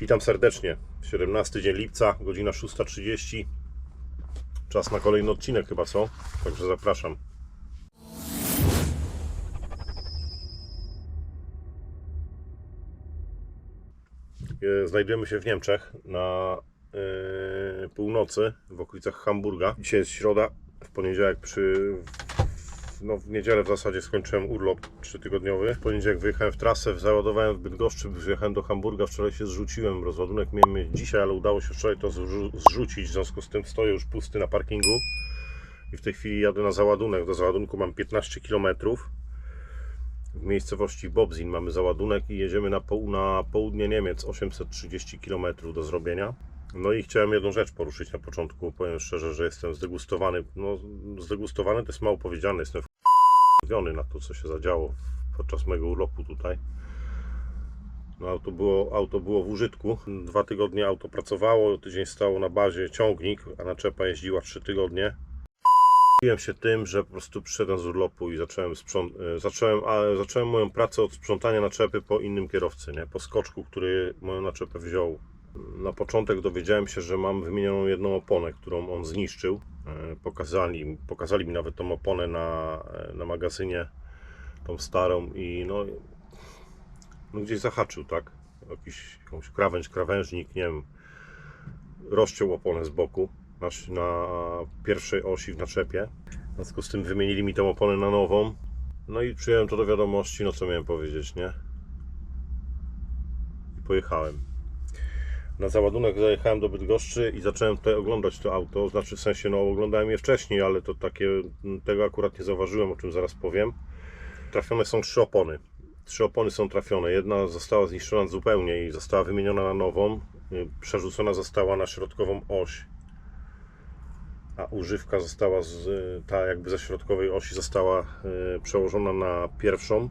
Witam serdecznie. 17 dzień lipca, godzina 6.30. Czas na kolejny odcinek chyba co? Także zapraszam. E, Znajdujemy się w Niemczech na e, północy, w okolicach Hamburga. Dzisiaj jest środa, w poniedziałek przy no w niedzielę w zasadzie skończyłem urlop trzytygodniowy. W poniedziałek wyjechałem w trasę, załadowałem w Bydgoszczy, wyjechałem do Hamburga, wczoraj się zrzuciłem, rozładunek miałem dzisiaj, ale udało się wczoraj to zrzu- zrzucić, w związku z tym stoję już pusty na parkingu i w tej chwili jadę na załadunek. Do załadunku mam 15 km. W miejscowości Bobzin mamy załadunek i jedziemy na, poł- na południe Niemiec, 830 km do zrobienia. No i chciałem jedną rzecz poruszyć na początku. Powiem szczerze, że jestem zdegustowany. No, zdegustowany to jest mało powiedziane. Jestem wkurwiony na to, co się zadziało podczas mojego urlopu tutaj. No, auto, było, auto było w użytku. Dwa tygodnie auto pracowało, tydzień stało na bazie ciągnik, a naczepa jeździła trzy tygodnie. Zdziwiłem się tym, że po prostu przyszedłem z urlopu i zacząłem, sprząt... e, zacząłem, a, zacząłem moją pracę od sprzątania naczepy po innym kierowcy, nie? po skoczku, który moją naczepę wziął. Na początek dowiedziałem się, że mam wymienioną jedną oponę, którą on zniszczył. E, Pokazali, pokazali mi nawet tą oponę na, e, na magazynie, tą starą i no, no gdzieś zahaczył, tak? Jakiś, jakąś krawędź, krawężnik, nie wiem, rozciął oponę z boku na, na pierwszej osi w naczepie. W związku z tym wymienili mi tą oponę na nową. No i przyjąłem to do wiadomości, no co miałem powiedzieć, nie? I pojechałem. Na załadunek zajechałem do Bydgoszczy i zacząłem tutaj oglądać to auto. Znaczy w sensie, no oglądałem je wcześniej, ale to takie, tego akurat nie zauważyłem, o czym zaraz powiem. Trafione są trzy opony. Trzy opony są trafione. Jedna została zniszczona zupełnie i została wymieniona na nową. Y, Przerzucona została na środkową oś. A używka została z, ta jakby ze środkowej osi została y, przełożona na pierwszą.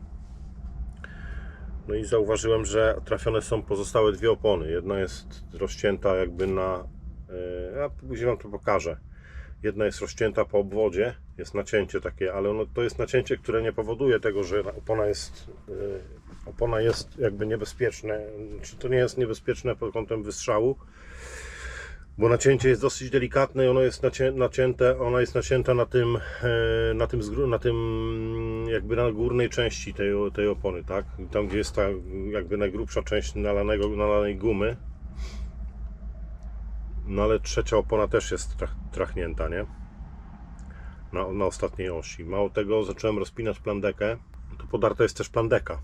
No i zauważyłem, że trafione są pozostałe dwie opony. Jedna jest rozcięta jakby na. y, Ja później Wam to pokażę. Jedna jest rozcięta po obwodzie, jest nacięcie takie, ale ono, to jest nacięcie, które nie powoduje tego, że opona jest, y, opona jest jakby niebezpieczne. Czy to nie jest niebezpieczne pod kątem wystrzału? Bo nacięcie jest dosyć delikatne i ono jest nacię, nacięte, ona jest nacięta na tym, e, na tym, na tym jakby na górnej części tej, tej opony, tak? Tam gdzie jest ta jakby najgrubsza część nalanego, nalanej gumy. No ale trzecia opona też jest trach, trachnięta, nie? Na, na ostatniej osi. Mało tego, zacząłem rozpinać plandekę. To podarta jest też plandeka.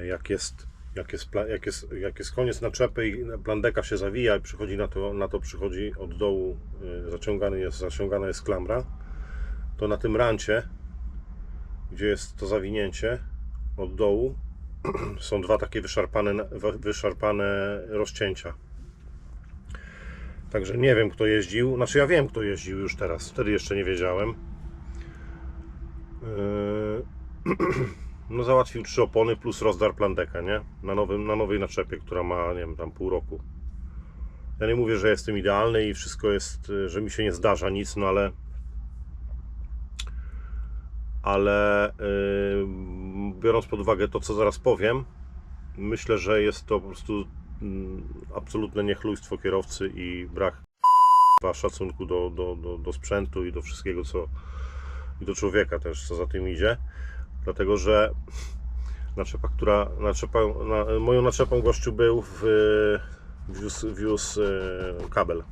E, Jak jest, jak jest, jak jest, jak jest koniec naczepy i plandeka się zawija i przychodzi na to, na to przychodzi od dołu, e, zaciągany jest, zaciągana jest klamra, to na tym rancie, gdzie jest to zawinięcie od dołu, są dwa takie wyszarpane, wyszarpane rozcięcia. Także nie wiem, kto jeździł. Znaczy, ja wiem, kto jeździł już teraz. Wtedy jeszcze nie wiedziałem. Yy, No, załatwił trzy opony plus rozdar plandekę, nie? Na, nowym, na nowej naczepie, która ma, nie wiem, tam pół roku. Ja nie mówię, że jestem idealny i wszystko jest, yy, że mi się nie zdarza nic, no ale. Ale yy, biorąc pod uwagę to, co zaraz powiem, myślę, że jest to po prostu mm, absolutne niechlujstwo kierowcy i brak szacunku do, do, do, do sprzętu i do wszystkiego, co i do człowieka też, co za tym idzie. Dlatego, że naczepa, która naczepa, na, moją naczepą gościu był w, wiózł, wiózł e, kabel.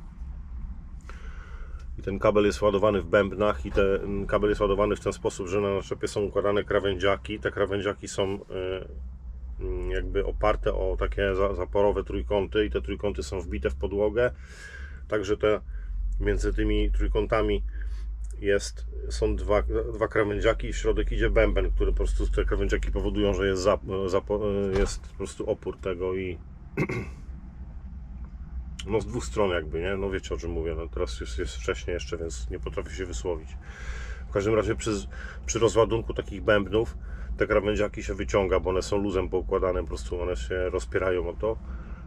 I ten kabel jest ładowany w bębnach i ten kabel jest ładowany w ten sposób, że na naczepie są układane krawędziaki. Te krawędziaki są e, mm, jakby oparte o takie za- zaporowe trójkąty i te trójkąty są wbite w podłogę. Także te między tymi trójkątami jest, są dwa, dwa krawędziaki i w środek idzie bęben, który po prostu te krawędziaki powodują, że jest, za, zapo, jest po prostu opór tego i no z dwóch stron jakby, nie? No wiecie o czym mówię, no teraz jest, jest wcześniej jeszcze, więc nie potrafię się wysłowić. W każdym razie przy, przy rozładunku takich bębnów te krawędziaki się wyciąga, bo one są luzem poukładane, po prostu one się rozpierają o to,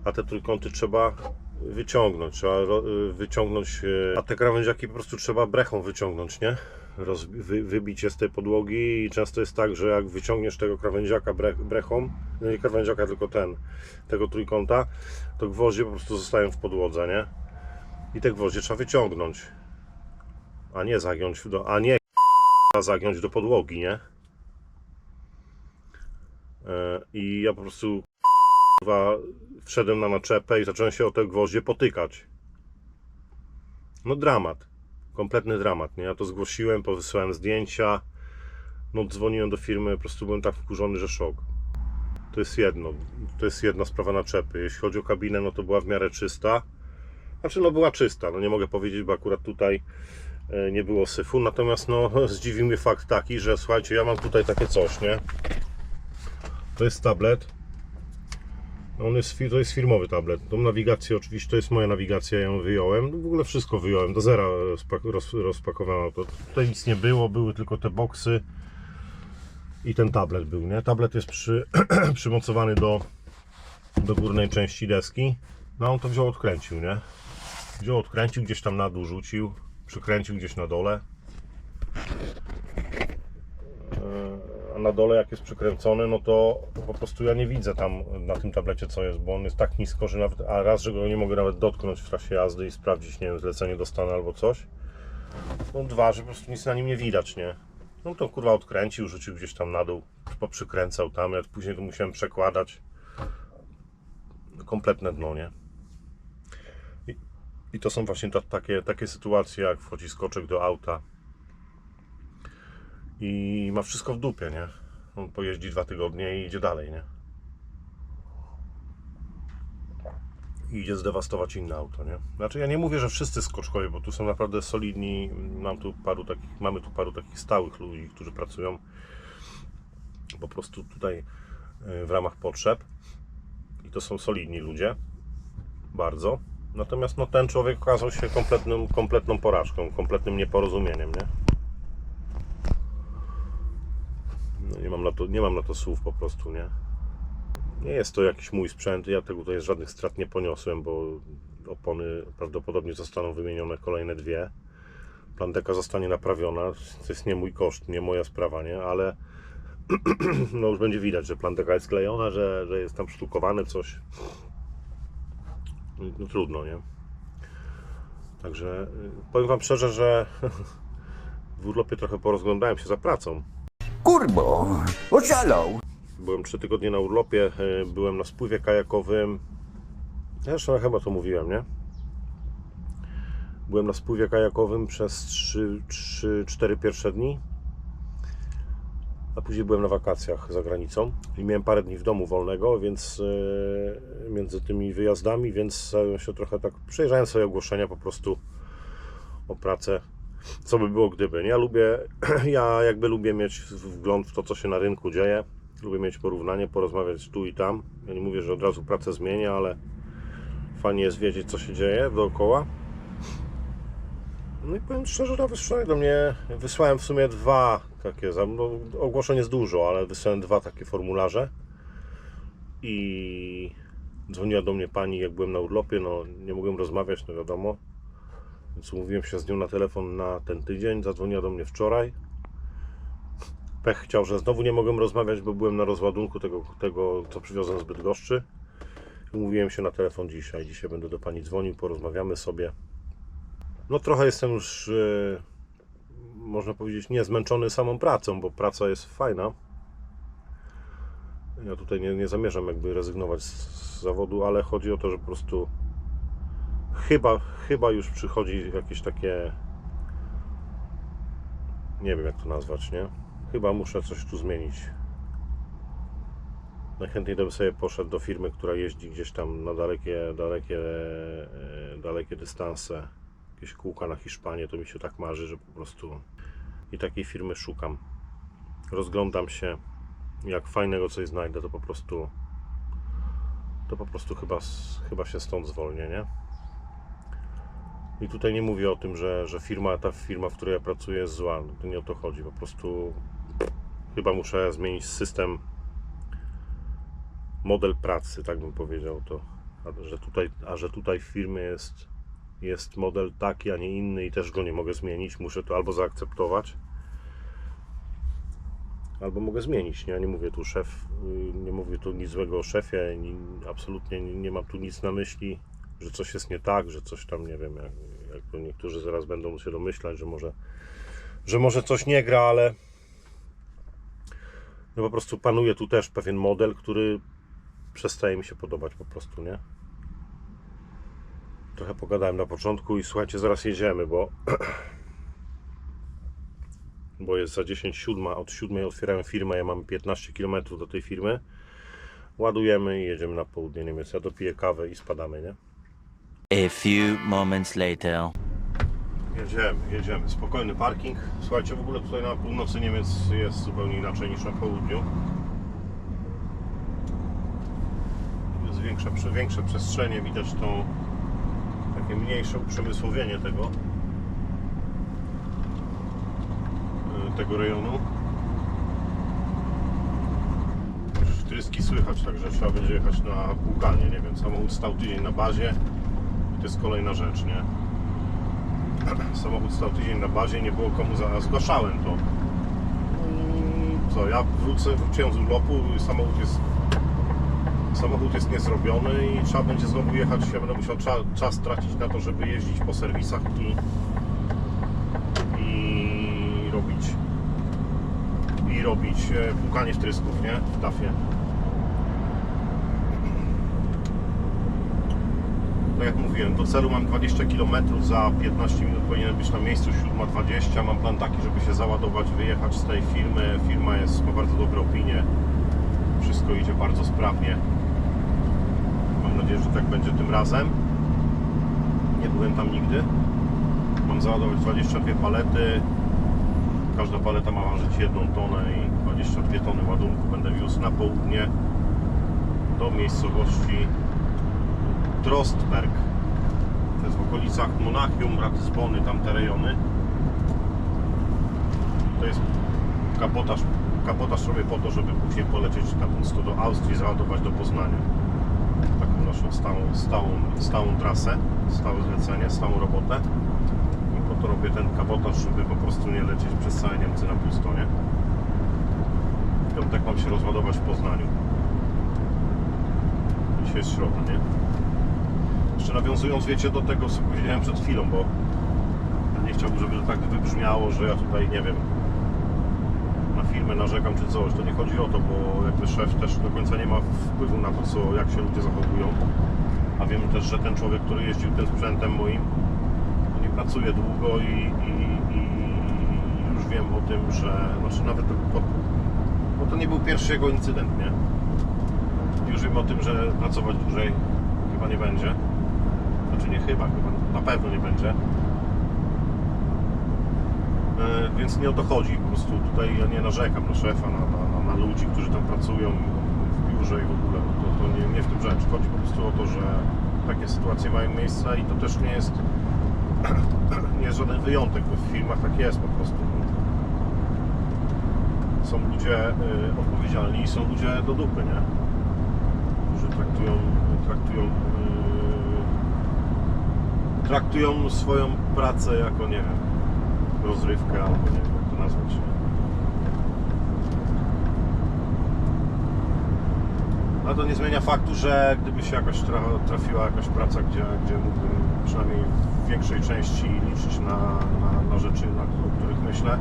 a te trójkąty trzeba wyciągnąć, trzeba y, wyciągnąć, y, a te krawędziaki po prostu trzeba brechą wyciągnąć, nie? roz, wy, wybicie z tej podłogi i często jest tak, że jak wyciągniesz tego krawędziaka bre, brechą, no nie krawędziaka, tylko ten, tego trójkąta, to gwoździe po prostu zostają w podłodze, nie? I te gwoździe trzeba wyciągnąć, a nie zagiąć do, a nie zagiąć do podłogi, nie? E, I ja po prostu wszedłem na naczepę i zacząłem się o te gwoździe potykać. No dramat. Kompletny dramat, nie? Ja to zgłosiłem, powysłałem zdjęcia. No dzwoniłem do firmy, po prostu byłem tak wkurzony, że szok. To jest jedno. To jest jedna sprawa naczepy. Jeśli chodzi o kabinę, no to była w miarę czysta. Znaczy, no była czysta. No nie mogę powiedzieć, bo akurat tutaj e, nie było syfu. Natomiast no zdziwił mnie fakt taki, że słuchajcie, ja mam tutaj takie coś, nie? To jest tablet. On jest, to jest firmowy tablet. Tą nawigację oczywiście to jest moja nawigacja, ja ją wyjąłem. No, w ogóle wszystko wyjąłem, do zera rozpak- roz, rozpakowałem to. Tutaj nic nie było, były tylko te boksy i ten tablet był, nie? Tablet jest przy, przymocowany do, do górnej części deski. No on to wziął, odkręcił, nie? Wziął, odkręcił, gdzieś tam na dół rzucił, przykręcił gdzieś na dole. Na dole jak jest przykręcony, no to po prostu ja nie widzę tam na tym tablecie co jest, bo on jest tak nisko, że nawet, a raz, że go nie mogę nawet dotknąć w trakcie jazdy i sprawdzić, nie wiem, zlecenie dostanę albo coś. No dwa, że po prostu nic na nim nie widać, nie? No to kurwa odkręcił, rzucił gdzieś tam na dół, poprzykręcał tam, ja później to musiałem przekładać. Kompletne dno, nie? I, i to są właśnie ta, takie, takie sytuacje, jak wchodzi skoczek do auta, i ma wszystko w dupie, nie? On pojeździ dwa tygodnie i idzie dalej, nie? I idzie zdewastować inne auto, nie? Znaczy ja nie mówię, że wszyscy skoczkowie, bo tu są naprawdę solidni, mam tu paru takich, mamy tu paru takich stałych ludzi, którzy pracują po prostu tutaj y, w ramach potrzeb i to są solidni ludzie, bardzo. Natomiast no, ten człowiek okazał się kompletnym, kompletną porażką, kompletnym nieporozumieniem, nie? No nie mam, na to, nie mam na to słów po prostu, nie? Nie jest to jakiś mój sprzęt, ja tego tutaj żadnych strat nie poniosłem, bo opony prawdopodobnie zostaną wymienione kolejne dwie. Plandeka zostanie naprawiona, to jest nie mój koszt, nie moja sprawa, nie? Ale no już będzie widać, że plandeka jest klejona, że, że jest tam sztukowane coś. No trudno, nie? Także y, powiem Wam szczerze, że w urlopie trochę porozglądałem się za pracą. Kurbo, oszalał. Byłem trzy tygodnie na urlopie, y, byłem na spływie kajakowym. Zresztą chyba to mówiłem, nie? Byłem na spływie kajakowym przez 3-4 pierwsze dni. A później byłem na wakacjach za granicą i miałem parę dni w domu wolnego, więc y, między tymi wyjazdami, więc zająłem się trochę tak, przejrzałem sobie ogłoszenia po prostu o pracę co by było gdyby. nie? Ja lubię, ja jakby lubię mieć wgląd w to, co się na rynku dzieje. Lubię mieć porównanie, porozmawiać tu i tam. Ja nie mówię, że od razu pracę zmienię, ale fajnie jest wiedzieć, co się dzieje dookoła. No i powiem szczerze, nawet wczoraj do mnie wysłałem w sumie dwa takie, no, ogłoszeń jest dużo, ale wysłałem dwa takie formularze i dzwoniła do mnie pani, jak byłem na urlopie, no nie mogłem rozmawiać, no wiadomo, więc umówiłem się z nią na telefon na ten tydzień. Zadzwoniła do mnie wczoraj. Pech chciał, że znowu nie mogłem rozmawiać, bo byłem na rozładunku tego, tego co przywiozłem z Bydgoszczy. Umówiłem się na telefon dzisiaj. Dzisiaj będę do pani dzwonił, porozmawiamy sobie. No trochę jestem już, e, można powiedzieć, nie zmęczony samą pracą, bo praca jest fajna. Ja tutaj nie, nie zamierzam jakby rezygnować z, z zawodu, ale chodzi o to, że po prostu chyba, chyba już przychodzi jakieś takie nie wiem jak to nazwać, nie? Chyba muszę coś tu zmienić. Najchętniej bym sobie poszedł do firmy, która jeździ gdzieś tam na dalekie, dalekie, e, dalekie dystanse. Jakieś kółka na Hiszpanię, to mi się tak marzy, że po prostu i takiej firmy szukam. Rozglądam się, jak fajnego coś znajdę, to po prostu to po prostu chyba, chyba się stąd zwolnię, nie? I tutaj nie mówię o tym, że, że firma, ta firma, w której ja pracuję jest zła. No To nie o to chodzi. Po prostu chyba muszę zmienić system, model pracy, tak bym powiedział to. A że tutaj, a że tutaj w firmie jest, jest model taki, a nie inny i też go nie mogę zmienić. Muszę to albo zaakceptować, Albo mogę zmienić, nie? Nie mówię tu szef, y, nie mówię tu nic złego o szefie, ni, absolutnie nie, nie mam tu nic na myśli, że coś jest nie tak, że coś tam, nie wiem, jak, jak to niektórzy zaraz będą się domyślać, że może, że może coś nie gra, ale no po prostu panuje tu też pewien model, który przestaje mi się podobać po prostu, nie? Trochę pogadałem na początku i słuchajcie, zaraz jedziemy, bo bo jest za 10 siódma, od 7 otwierałem firmę, ja mam 15 km do tej firmy. Ładujemy i jedziemy na południe Niemiec. Ja dopiję kawę i spadamy, nie? A few moments later. Jedziemy, jedziemy. Spokojny parking. Słuchajcie, w ogóle tutaj na północy Niemiec jest zupełnie inaczej niż na południu. Jest większe, większe przestrzenie, widać tą takie mniejsze uprzemysłowienie tego y, tego rejonu. Wtryski słychać, także trzeba będzie jechać na płukalnię, nie wiem, samochód stał tydzień na bazie jest kolejna rzecz, nie? Samochód stał tydzień na bazie, nie było komu za... Zgłaszałem to. Co, ja wrócę, wróciłem z urlopu, i samochód jest samochód jest niezrobiony i trzeba będzie znowu jechać, ja będę musiał cza, czas tracić na to, żeby jeździć po serwisach i i robić i robić e, płukanie wtrysków, nie? W tafie. Tak jak mówiłem, do celu mam 20 km, za 15 minut powinienem być na miejscu, 7.20. Mam plan taki, żeby się załadować, wyjechać z tej firmy. Firma jest, ma bardzo dobre opinie. Wszystko idzie bardzo sprawnie. Mam nadzieję, że tak będzie tym razem. Nie byłem tam nigdy. Mam załadować 22 palety. Każda paleta ma ważyć 1 tonę i 22 tony ładunku będę wiózł na południe do miejscowości Trostberg. To jest w okolicach Monachium, Ratisbony, tamte rejony. To jest kapotaż, kapotaż robię po to, żeby później polecieć na pusto do Austrii, załadować do Poznania. Taką naszą stałą, stałą, stałą trasę, stałe zlecenie, stałą robotę. I po to robię ten kapotaż, żeby po prostu nie lecieć przez całe Niemcy na pusto, nie? Piątek mam się rozładować w Poznaniu. Dzisiaj jest środa, nie? Jeszcze nawiązując, wiecie, do tego, co powiedziałem przed chwilą, bo nie chciałbym, żeby to tak wybrzmiało, że ja tutaj, nie wiem, na firmę narzekam czy coś. To nie chodzi o to, bo jakby szef też do końca nie ma wpływu na to, co, jak się ludzie zachowują. A wiem też, że ten człowiek, który jeździł tym sprzętem moim, nie pracuje długo i, i, i już wiem o tym, że, znaczy nawet po, bo to nie był pierwszy jego incydent, nie? Już wiem o tym, że pracować dłużej chyba nie będzie. Znaczy nie chyba, chyba na pewno nie będzie. E, Więc nie o to chodzi. Po prostu tutaj ja nie narzekam na szefa, na, na, na ludzi, którzy tam pracują w biurze i w ogóle. No To, to nie, nie w tym rzecz. Chodzi po prostu o to, że takie sytuacje mają miejsce i to też nie jest nie jest żaden wyjątek, bo w firmach tak jest po prostu. Są ludzie y, odpowiedzialni i są ludzie do dupy, nie? Którzy traktują, traktują y, traktują swoją pracę jako, nie wiem, rozrywkę albo nie wiem, jak to nazwać. Ale to nie zmienia faktu, że gdyby się jakoś tra- trafiła jakaś praca, gdzie, gdzie mógłbym przynajmniej w większej części liczyć na, na, na rzeczy, na, o których myślę,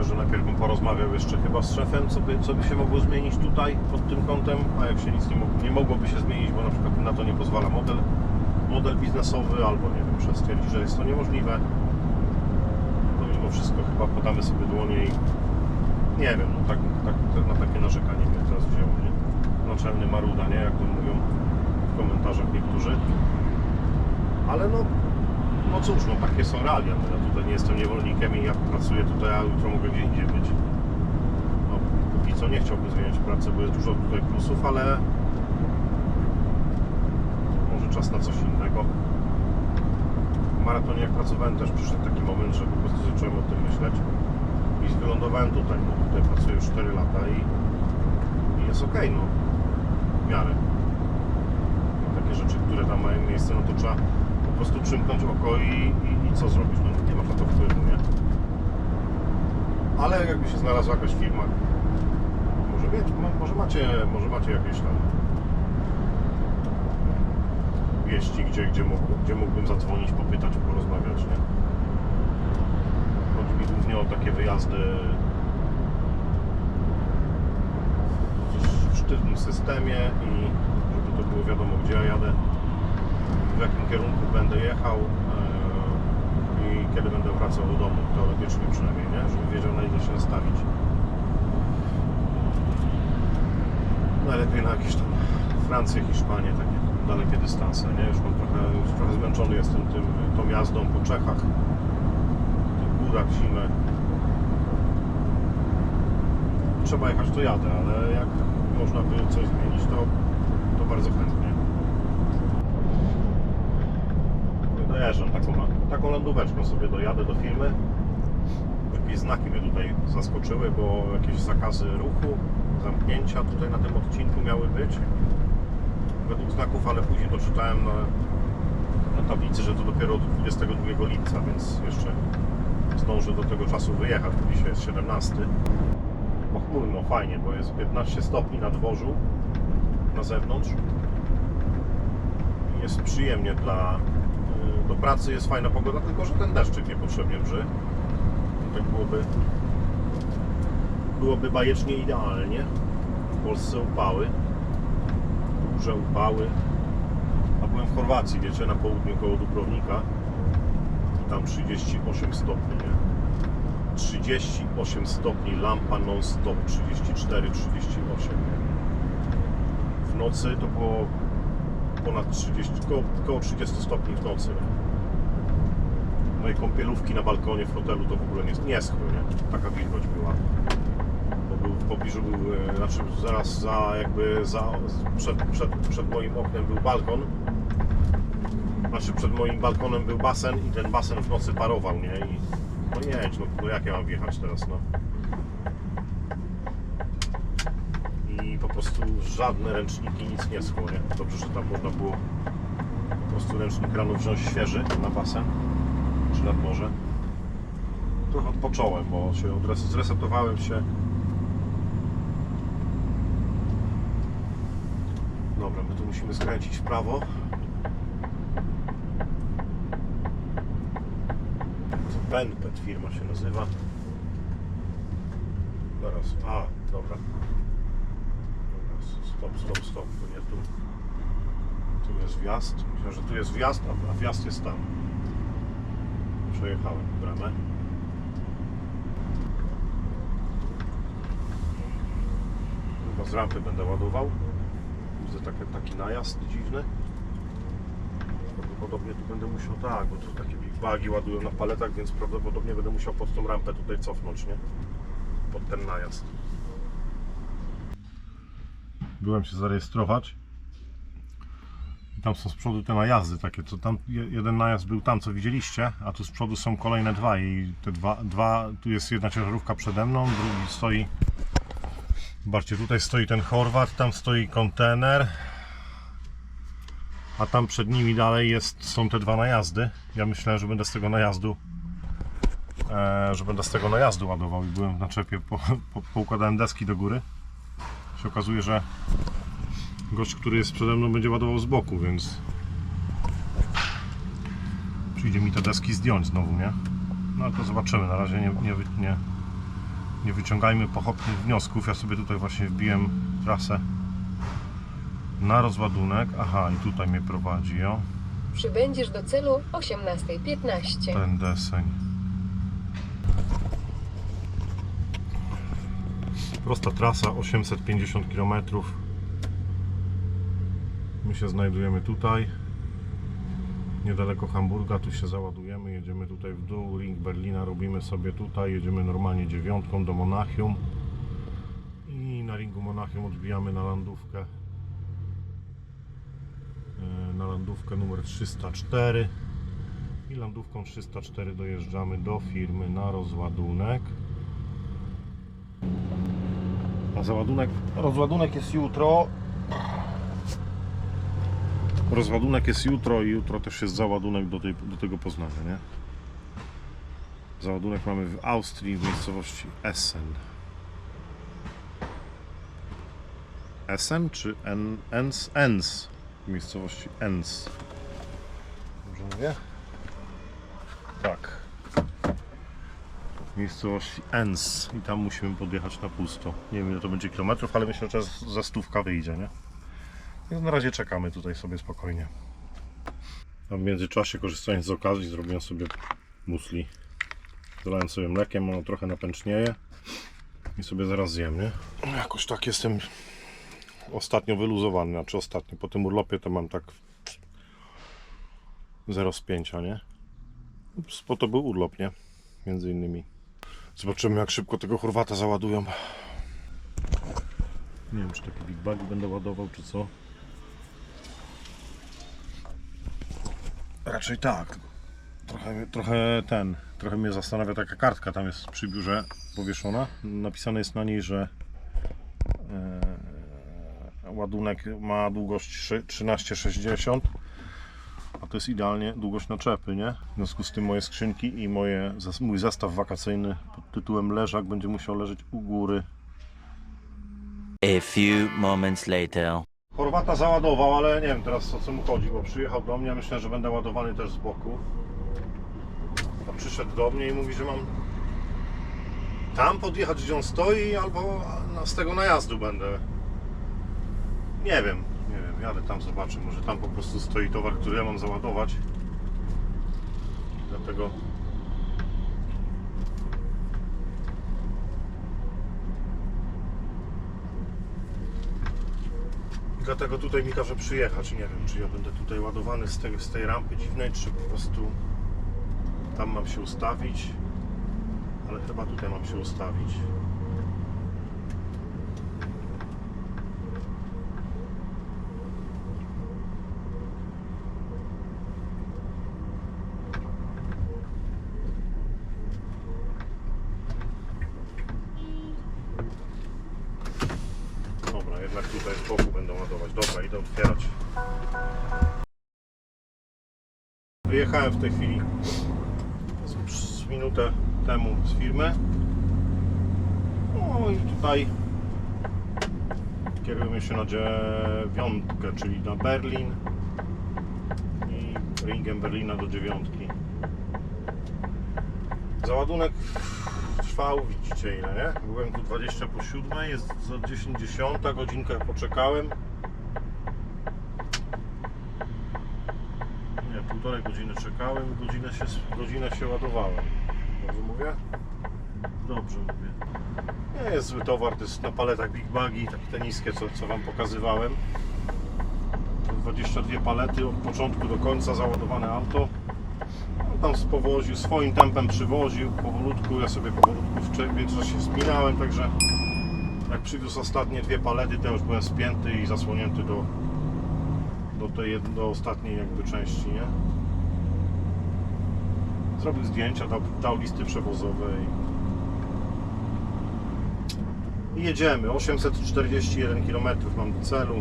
Myślę, że najpierw bym porozmawiał jeszcze chyba z szefem, co by, co by się mogło zmienić tutaj pod tym kątem, a jak się nic nie, nie mogłoby się zmienić, bo na przykład na to nie pozwala model, model biznesowy, albo nie wiem, że stwierdzi, że jest to niemożliwe, to mimo wszystko chyba podamy sobie dłonie i nie wiem, no tak, tak, na takie narzekanie mnie teraz wzięło, nie? Naczelny maruda, nie? Jak to mówią w komentarzach niektórzy. Ale no, no cóż, no takie są realia. No, ja tutaj nie jestem niewolnikiem i ja pracuję tutaj, a jutro mogę gdzie indziej być. No, póki co nie chciałbym zmieniać pracy, bo jest dużo tutaj plusów, ale może czas na coś innego. W maratonie jak pracowałem też przyszedł taki moment, że po prostu zacząłem o tym myśleć i wylądowałem tutaj, bo tutaj pracuję już 4 lata i, i jest ok, no, w miarę. Takie rzeczy, które tam mają miejsce, no to trzeba prostu przymknąć oko i, i, i co zrobisz? No nie masz na to wpływu, nie? Ale jakby się znalazła jakaś firma, może, mo- może, macie, może macie jakieś tam wieści, gdzie, gdzie, mógł, gdzie mógłbym zadzwonić, popytać, porozmawiać, nie? Chodzi mi głównie o takie wyjazdy w sztywnym systemie i żeby to było wiadomo, gdzie ja jadę, w jakim kierunku będę jechał e, i kiedy będę wracał do domu, teoretycznie przynajmniej, nie? Żebym wiedział na ile się nastawić. Najlepiej na jakieś tam Francję, Hiszpanię, takie dalekie dystanse, nie? Już mam trochę, już trochę zmęczony jestem tym, tą jazdą po Czechach, tych górach w zimę. Trzeba jechać, to jadę, ale jak można by coś zmienić, to, to bardzo chętnie. Taką, lądóweczką sobie dojadę do firmy. Jakieś znaki mnie tutaj zaskoczyły, bo jakieś zakazy ruchu, zamknięcia tutaj na tym odcinku miały być. Według znaków, ale później doczytałem na, na tablicy, że to dopiero od 22 lipca, więc jeszcze zdążę do tego czasu wyjechać, bo dzisiaj jest 17. Pochmurno, fajnie, bo jest 15 stopni na dworzu, na zewnątrz. Jest przyjemnie dla... y, Do pracy jest fajna pogoda, tylko że ten deszczyk niepotrzebnie brzy. Tak byłoby... Byłoby bajecznie idealnie. W Polsce upały. Duże upały. A byłem w Chorwacji, wiecie, na południu koło Dubrownika. I tam 38 stopni, nie? 38 stopni, lampa non-stop 34, 38. W nocy to było ponad 30, koło, koło 30 stopni w nocy. Moje kąpielówki na balkonie w hotelu to w ogóle nie, nie schły, nie? Taka wilgoć była. Bo był, w pobliżu był, e, znaczy zaraz za jakby za, przed, przed, przed moim oknem był balkon. Znaczy przed moim balkonem był basen i ten basen w nocy parował, nie? I no jedź, no, no jak ja mam wjechać teraz, no? I po prostu żadne ręczniki, nic nie schło, nie? Dobrze, że tam można było po prostu ręcznik rano wziąć świeży na basen, czy nad morze. Trochę odpocząłem, bo się odres- zresetowałem się. Dobra, my tu musimy skręcić w prawo. Penpet firma się nazywa. Zaraz, a, dobra. Stop, stop, stop, to nie tu. Tu jest wjazd. Myślę, że tu jest wjazd, a wjazd jest tam. Przejechałem bramę. Chyba z rampy będę ładował. Widzę taki, taki najazd dziwny. Prawdopodobnie tu będę musiał, tak, bo tu takie big bagi ładują na paletach, więc prawdopodobnie będę musiał pod tą rampę tutaj cofnąć, nie? Pod ten najazd. Byłem się zarejestrować. I tam są z przodu te najazdy takie, co tam je- jeden najazd był tam, co widzieliście, a tu z przodu są kolejne dwa i te dwa, dwa tu jest jedna ciężarówka przede mną, drugi stoi Zobaczcie, tutaj stoi ten Chorwat, tam stoi kontener, a tam przed nimi dalej jest, są te dwa najazdy. Ja myślałem, że będę z tego najazdu e, że będę z tego najazdu ładował i byłem w naczepie, po, po, poukładałem deski do góry. Się okazuje, że gość, który jest przede mną będzie ładował z boku, więc przyjdzie mi te deski zdjąć znowu, nie? No ale to zobaczymy, na razie nie, nie, nie, nie wyciągajmy pochopnych wniosków. Ja sobie tutaj właśnie wbiłem trasę na rozładunek. Aha, i tutaj mnie prowadzi, o. Przybędziesz do celu 18.15. Ten deseń. Prosta trasa, 850 km. My się znajdujemy tutaj. Niedaleko Hamburga, tu się załadujemy, jedziemy tutaj w dół, ring Berlina robimy sobie tutaj, jedziemy normalnie dziewiątką do Monachium i na ringu Monachium odbijamy na landówkę e, na landówkę numer 304 i landówką 304 dojeżdżamy do firmy na rozładunek. Załadunek, rozładunek jest jutro. Rozładunek jest jutro i jutro też jest załadunek do, tej, do tego Poznania, nie? Załadunek mamy w Austrii, w miejscowości Essen. Essen czy en, Ens? Ens. W miejscowości Ens. Dobrze mówię? Tak. Miejscowości Ens. I tam musimy podjechać na pusto. Nie wiem ile to będzie kilometrów, ale myślę, że za stówka wyjdzie, nie? Więc na razie czekamy tutaj sobie spokojnie. A w międzyczasie, korzystając z okazji, zrobiłem sobie musli. Dolałem sobie mlekiem, ono trochę napęcznieje i sobie zaraz zjem, nie? Jakoś tak jestem ostatnio wyluzowany, znaczy ostatnio, po tym urlopie to mam tak 0 z 5, nie? Ups, Po to był urlop, nie? Między innymi. Zobaczymy jak szybko tego Chorwata załadują. Nie wiem czy taki Big Bag będę ładował, czy co? Raczej tak. Trochę, trochę ten, trochę mnie zastanawia taka kartka, tam jest przy biurze powieszona. Napisane jest na niej, że e, ładunek ma długość szy- 13,60 a to jest idealnie długość naczepy, nie? W związku z tym moje skrzynki i moje, mój zestaw wakacyjny pod tytułem leżak będzie musiał leżeć u góry. A few moments later. Chorwata załadował, ale nie wiem teraz o co mu chodzi, bo przyjechał do mnie, myślę, że będę ładowany też z boku. A przyszedł do mnie i mówi, że mam tam podjechać, gdzie on stoi, albo z tego najazdu będę. Nie wiem, jadę tam, zobaczę, może tam po prostu stoi towar, który ja mam załadować. Dlatego Dlatego tutaj mi każe przyjechać. Nie wiem, czy ja będę tutaj ładowany z tej, z tej rampy dziwnej, czy po prostu tam mam się ustawić. Ale chyba tutaj mam się ustawić. Wyjechałem w tej chwili z minutę temu z firmy. No i tutaj kierujemy się na dziewiątkę, czyli na Berlin i ringiem Berlina do dziewiątki. Załadunek trwał, widzicie ile, nie? Byłem tu 20 po 7, jest za 10, 10, godzinkę poczekałem. Nie, półtorej godziny czekałem, godzinę się, godzinę się ładowałem. Dobrze mówię? Dobrze mówię. Nie jest zły towar, to jest na paletach Big Bagi, takie te niskie, co, co Wam pokazywałem. 22 palety od początku do końca, załadowane auto. On tam spowoził, swoim tempem przywoził powolutku, ja sobie powolutku w międzyczasie spinałem, także jak przywiózł ostatnie dwie palety, to już byłem spięty i zasłonięty do tej do ostatniej jakby części, nie? Zrobił zdjęcia, dał, dał listy przewozowe i i jedziemy. 841 km mam do celu.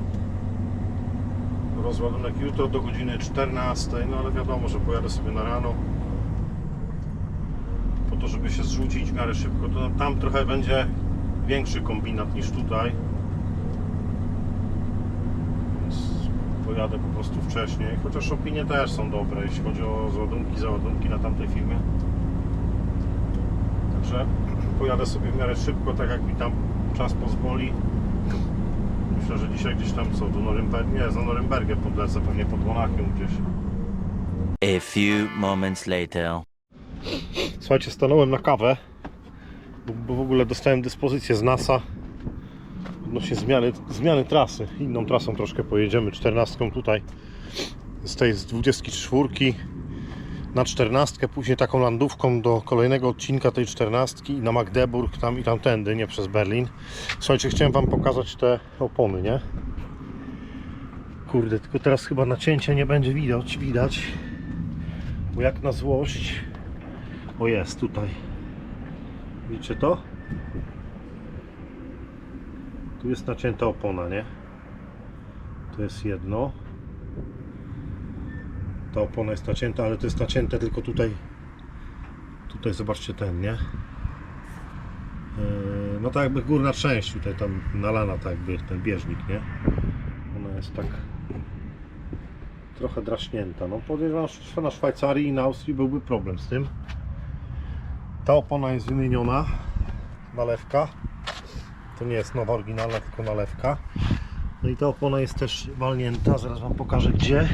Rozładunek jutro do godziny 14, no ale wiadomo, że pojadę sobie na rano to, żeby się zrzucić w miarę szybko. To tam trochę będzie większy kombinat niż tutaj. Więc pojadę po prostu wcześniej, chociaż opinie też są dobre, jeśli chodzi o załadunki, załadunki na tamtej firmie. Także pojadę sobie w miarę szybko, tak jak mi tam czas pozwoli. Myślę, że dzisiaj gdzieś tam co, do Norymberga, nie, za Norymbergiem podlecę, pewnie pod Monachium gdzieś. A few moments later. Słuchajcie, stanąłem na kawę, bo, bo w ogóle dostałem dyspozycję z NASA odnośnie zmiany, zmiany trasy. Inną trasą troszkę pojedziemy, 14 tutaj, z tej z 24 na 14, później taką landówką do kolejnego odcinka tej 14 i na Magdeburg tam i tamtędy, nie przez Berlin. Słuchajcie, chciałem Wam pokazać te opony, nie? Kurde, tylko teraz chyba nacięcia nie będzie widać, widać. Bo jak na złość o jest tutaj. Widzicie to? Tu jest nacięta opona, nie? To jest jedno. Ta opona jest nacięta, ale to jest nacięte tylko tutaj. Tu tutaj zobaczcie ten, nie? Yy, No tak jakby górna część tutaj tam nalana tak jakby ten bieżnik, nie? Ona jest tak trochę draśnięta. No podejrzewam, że na Szwajcarii i na Austrii byłby problem z tym. Ta opona jest wymieniona, nalewka. To nie jest nowa oryginalna, tylko nalewka. No i ta opona jest też walnięta, zaraz Wam pokażę gdzie.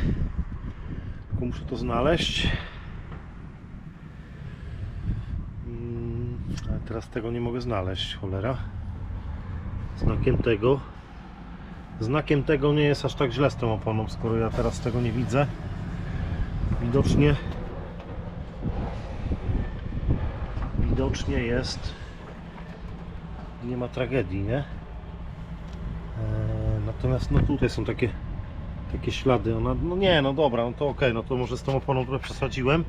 Tylko muszę to znaleźć. Mm, Ale teraz tego nie mogę znaleźć, cholera. Znakiem tego. Znakiem tego nie jest aż tak źle z tą oponą, skoro ja teraz tego nie widzę. Widocznie widocznie jest nie ma tragedii, nie? Eee, natomiast no tutaj są takie takie ślady, ona, no nie, no dobra, no to okej, no to może z tą oponą trochę przesadziłem.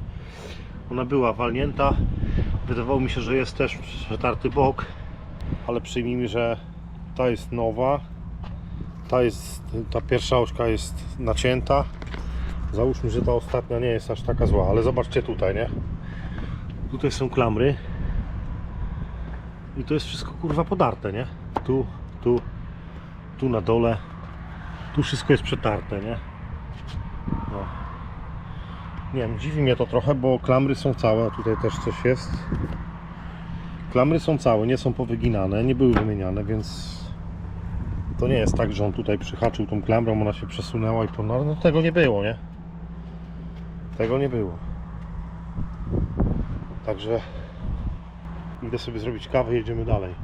Ona była walnięta. Wydawało mi się, że jest też przetarty bok ale przyjmijmy, że ta jest nowa. Ta jest, ta pierwsza oczka jest nacięta. Załóżmy, że ta ostatnia nie jest aż taka zła, ale zobaczcie tutaj, nie? Tutaj są klamry i to jest wszystko kurwa podarte, nie? Tu, tu, tu na dole tu wszystko jest przetarte, nie? No. Nie wiem, dziwi mnie to trochę, bo klamry są całe, tutaj też coś jest. Klamry są całe, nie są powyginane, nie były wymieniane, więc to nie jest tak, że on tutaj przyhaczył tą klamrą, ona się przesunęła i no, no tego nie było, nie? Tego nie było. Także idę sobie zrobić kawę i jedziemy dalej.